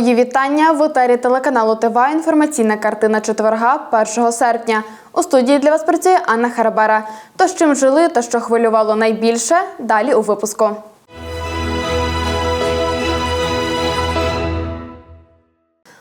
Мої вітання в етері телеканалу ТВА. Інформаційна картина четверга 1 серпня. У студії для вас працює Анна Харабара. То з чим жили та що хвилювало найбільше, далі у випуску.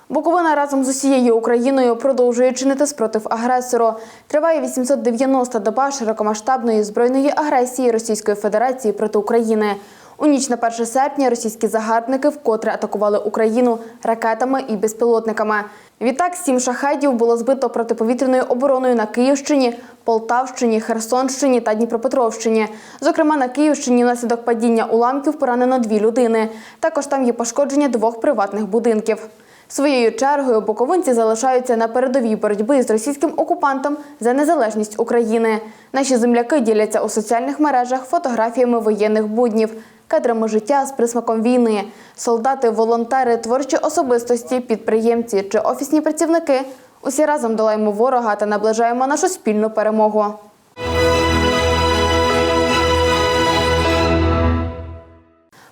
Буковина разом з усією Україною продовжує чинити спротив агресору. Триває 890 доба широкомасштабної збройної агресії Російської Федерації проти України. У ніч на 1 серпня російські загарбники вкотре атакували Україну ракетами і безпілотниками. Відтак сім шахедів було збито протиповітряною обороною на Київщині, Полтавщині, Херсонщині та Дніпропетровщині. Зокрема, на Київщині внаслідок падіння уламків поранено дві людини. Також там є пошкодження двох приватних будинків. Своєю чергою буковинці залишаються на передовій боротьби з російським окупантом за незалежність України. Наші земляки діляться у соціальних мережах фотографіями воєнних буднів, кадрами життя з присмаком війни. Солдати, волонтери, творчі особистості, підприємці чи офісні працівники. Усі разом долаємо ворога та наближаємо нашу спільну перемогу.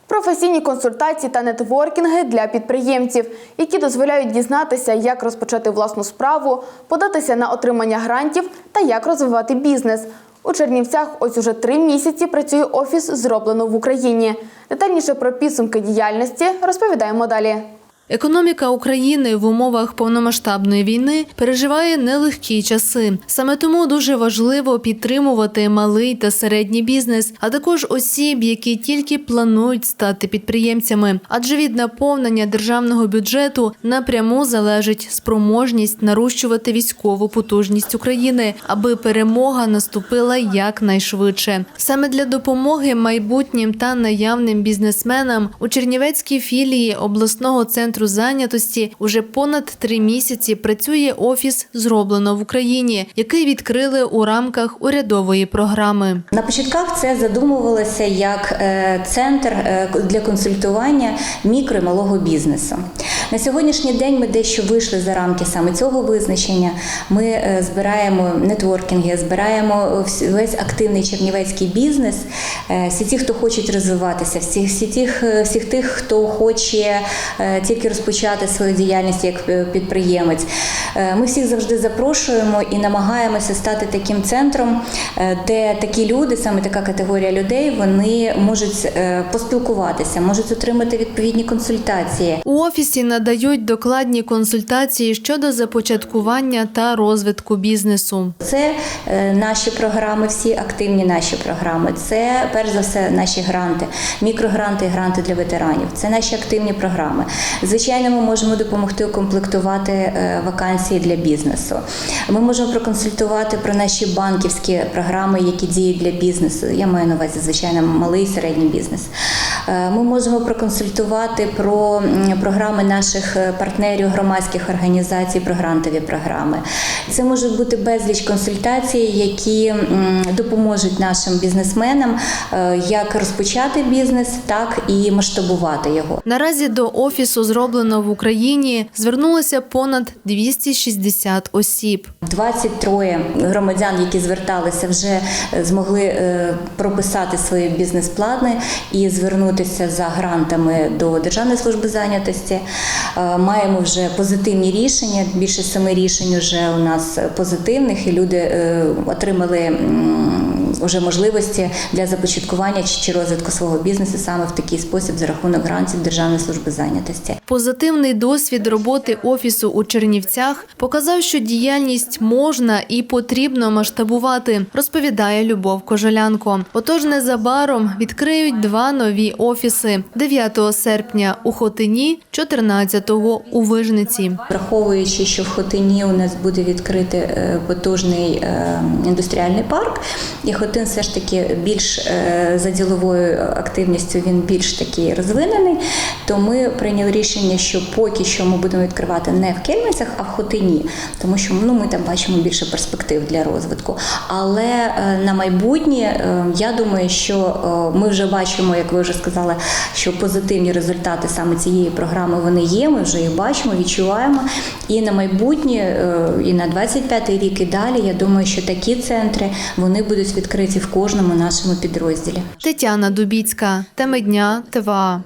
Професійні консультації та нетворкінги для підприємців, які дозволяють дізнатися, як розпочати власну справу, податися на отримання грантів та як розвивати бізнес. У Чернівцях ось уже три місяці працює офіс зроблено в Україні. Детальніше про підсумки діяльності розповідаємо далі. Економіка України в умовах повномасштабної війни переживає нелегкі часи. Саме тому дуже важливо підтримувати малий та середній бізнес, а також осіб, які тільки планують стати підприємцями. Адже від наповнення державного бюджету напряму залежить спроможність нарощувати військову потужність України, аби перемога наступила якнайшвидше. Саме для допомоги майбутнім та наявним бізнесменам у Чернівецькій філії обласного центру зайнятості уже понад три місяці працює офіс зроблено в Україні, який відкрили у рамках урядової програми. На початках це задумувалося як е, центр е, для консультування мікро і малого бізнесу. На сьогоднішній день ми дещо вийшли за рамки саме цього визначення. Ми е, збираємо нетворкінги, збираємо весь активний чернівецький бізнес, е, всі ті, хто хочуть розвиватися, всі, всі тих, е, всіх тих, хто хоче тільки розпочати свою діяльність як підприємець. Ми всіх завжди запрошуємо і намагаємося стати таким центром, де такі люди, саме така категорія людей, вони можуть поспілкуватися, можуть отримати відповідні консультації. У офісі надають докладні консультації щодо започаткування та розвитку бізнесу. Це е, наші програми, всі активні наші програми. Це перш за все наші гранти, мікрогранти і гранти для ветеранів. Це наші активні програми. Звичайно, ми можемо допомогти укомплектувати е, вакансії для бізнесу. Ми можемо проконсультувати про наші банківські програми, які діють для бізнесу. Я маю на увазі, звичайно, малий і середній бізнес. Е, Ми можемо проконсультувати про програми наших е, партнерів громадських організацій, про грантові програми. Це можуть бути безліч консультацій, які допоможуть нашим бізнесменам е, як розпочати бізнес, так і масштабувати його. Наразі до офісу зроблено в Україні звернулося понад 260 осіб. 23 громадян, які зверталися, вже змогли прописати свої бізнес-плани і звернутися за грантами до Державної служби зайнятості. Е, Маємо вже позитивні рішення. Більше семи рішень вже у нас позитивних, і люди е, отримали вже можливості для започаткування чи- розвитку свого бізнесу саме в такий спосіб за рахунок грантів Державної служби зайнятості. Позитивний досвід роботи офісу у Чернівцях показав, що діяльність можна і потрібно масштабувати, розповідає Любов Кожолянко. Отож, незабаром відкриють два нові офіси 9 серпня у Хотині, 14-го у Вижниці. Враховуючи, що в Хотині у нас буде відкрити е, потужний е, індустріальний парк, і Хотин все ж таки більш е, за діловою активністю він більш такий розвинений, то ми прийняли рішення, що поки що ми будемо відкривати не в Кельмицях, а в Хотині, тому що ну, ми там бачимо більше перспектив для розвитку. Але е, на майбутнє е, я думаю, що ми вже бачимо, як ви вже сказали, що позитивні результати саме цієї програми вони є. Ми вже їх бачимо, відчуваємо. І на майбутнє, і на 25-й рік і далі, я думаю, що такі центри вони будуть відкриті в кожному нашому підрозділі. Тетяна Дубіцька, теми дня ТВА.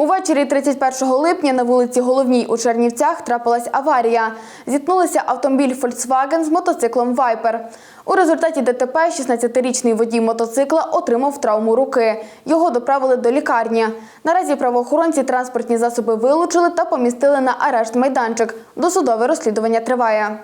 Увечері 31 липня на вулиці Головній у Чернівцях трапилась аварія. Зіткнулися автомобіль Volkswagen з мотоциклом Viper. У результаті ДТП 16-річний водій мотоцикла отримав травму руки. Його доправили до лікарні. Наразі правоохоронці транспортні засоби вилучили та помістили на арешт майданчик. Досудове розслідування триває.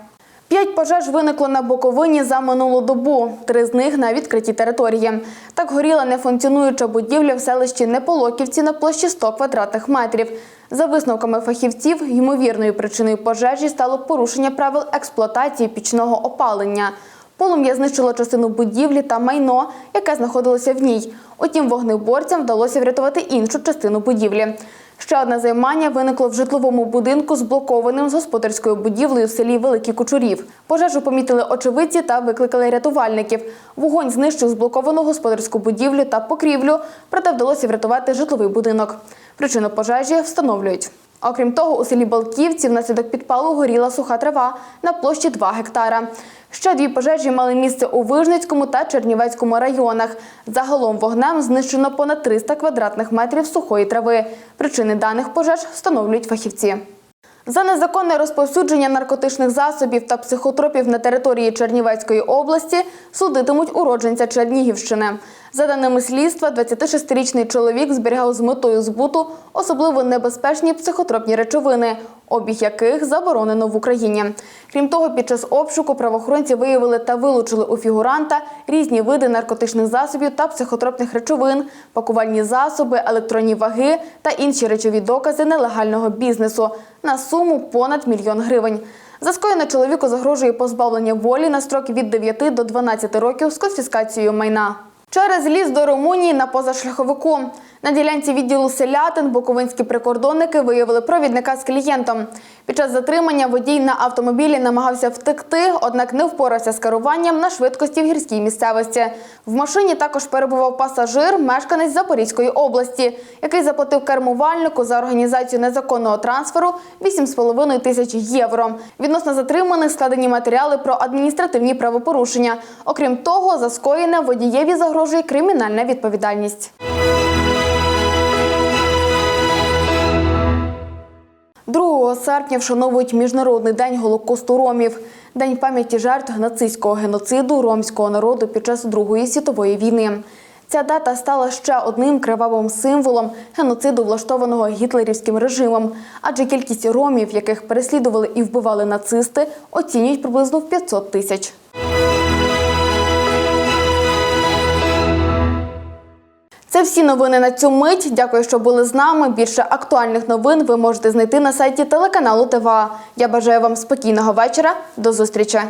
П'ять пожеж виникло на Буковині за минулу добу, три з них на відкритій території. Так горіла нефункціонуюча будівля в селищі Неполоківці на площі 100 квадратних метрів. За висновками фахівців, ймовірною причиною пожежі стало порушення правил експлуатації пічного опалення. Полум'я знищило частину будівлі та майно, яке знаходилося в ній. Утім, вогнеборцям вдалося врятувати іншу частину будівлі. Ще одне займання виникло в житловому будинку, зблокованим з господарською будівлею в селі Великий Кучурів. Пожежу помітили очевидці та викликали рятувальників. Вогонь знищив зблоковану господарську будівлю та покрівлю, проте вдалося врятувати житловий будинок. Причину пожежі встановлюють. Окрім того, у селі Балківці внаслідок підпалу горіла суха трава на площі 2 гектара. Ще дві пожежі мали місце у Вижницькому та Чернівецькому районах. Загалом вогнем знищено понад 300 квадратних метрів сухої трави. Причини даних пожеж встановлюють фахівці. За незаконне розповсюдження наркотичних засобів та психотропів на території Чернівецької області судитимуть уродженця Чернігівщини. За даними слідства, 26-річний чоловік зберігав з метою збуту особливо небезпечні психотропні речовини, обіг яких заборонено в Україні. Крім того, під час обшуку правоохоронці виявили та вилучили у фігуранта різні види наркотичних засобів та психотропних речовин, пакувальні засоби, електронні ваги та інші речові докази нелегального бізнесу на суму понад мільйон гривень. За скоєне чоловіку загрожує позбавлення волі на строки від 9 до 12 років з конфіскацією майна. Через ліс до Румунії на позашляховику. На ділянці відділу селятин буковинські прикордонники виявили провідника з клієнтом. Під час затримання водій на автомобілі намагався втекти, однак не впорався з керуванням на швидкості в гірській місцевості. В машині також перебував пасажир, мешканець Запорізької області, який заплатив кермувальнику за організацію незаконного трансферу 8,5 тисяч євро. Відносно затриманих складені матеріали про адміністративні правопорушення. Окрім того, за скоєне водієві загрожує кримінальна відповідальність. Серпня вшановують Міжнародний день Голокосту ромів, день пам'яті жертв нацистського геноциду ромського народу під час Другої світової війни. Ця дата стала ще одним кривавим символом геноциду, влаштованого гітлерівським режимом, адже кількість ромів, яких переслідували і вбивали нацисти, оцінюють приблизно в 500 тисяч. Це всі новини на цю мить. Дякую, що були з нами. Більше актуальних новин ви можете знайти на сайті телеканалу ТВА. Я бажаю вам спокійного вечора. До зустрічі.